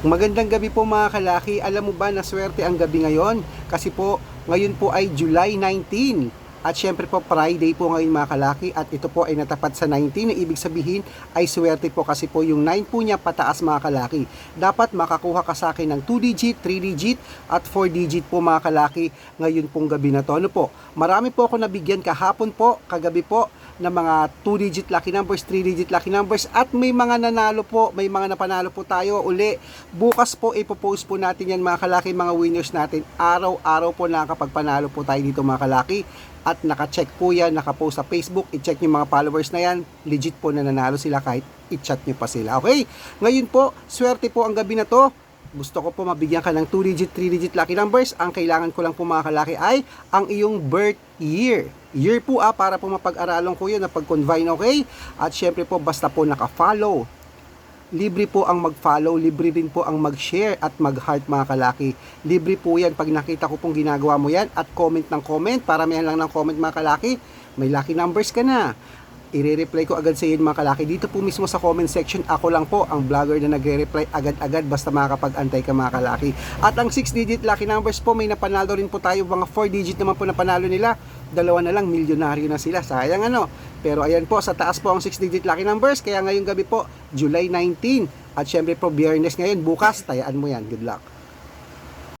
Magandang gabi po mga kalaki. Alam mo ba na swerte ang gabi ngayon? Kasi po, ngayon po ay July 19. At syempre po, Friday po ngayon mga kalaki. At ito po ay natapat sa 19 na ibig sabihin ay swerte po kasi po yung 9 po niya pataas mga kalaki. Dapat makakuha ka sa akin ng 2 digit, 3 digit at 4 digit po mga kalaki ngayon pong gabi na to. Ano po? Marami po ako nabigyan kahapon po, kagabi po ng mga 2 digit lucky numbers, 3 digit lucky numbers at may mga nanalo po, may mga napanalo po tayo uli. Bukas po ipopost po natin yan mga kalaki, mga winners natin. Araw-araw po nakakapagpanalo po tayo dito mga kalaki at naka-check po yan, naka-post sa Facebook, i-check yung mga followers na yan, legit po na nanalo sila kahit i-chat nyo pa sila. Okay? Ngayon po, swerte po ang gabi na to. Gusto ko po mabigyan ka ng 2 digit, 3 digit lucky numbers. Ang kailangan ko lang po mga kalaki ay ang iyong birth year. Year po ah, para po mapag-aralon ko yun na pag-convine, okay? At syempre po, basta po naka-follow. Libre po ang mag-follow, libre din po ang mag-share at mag-heart mga kalaki. Libre po yan pag nakita ko pong ginagawa mo yan at comment ng comment, paramihan lang ng comment mga kalaki, may lucky numbers ka na. I-reply ko agad sa iyo mga kalaki. Dito po mismo sa comment section, ako lang po ang vlogger na nagre-reply agad-agad basta makakapag-antay ka mga kalaki. At ang 6-digit lucky numbers po, may napanalo rin po tayo. Mga 4-digit naman po napanalo nila. Dalawa na lang, milyonaryo na sila. Sayang ano. Pero ayan po, sa taas po ang 6-digit lucky numbers. Kaya ngayong gabi po, July 19. At syempre po, biyernes ngayon, bukas, tayaan mo yan. Good luck.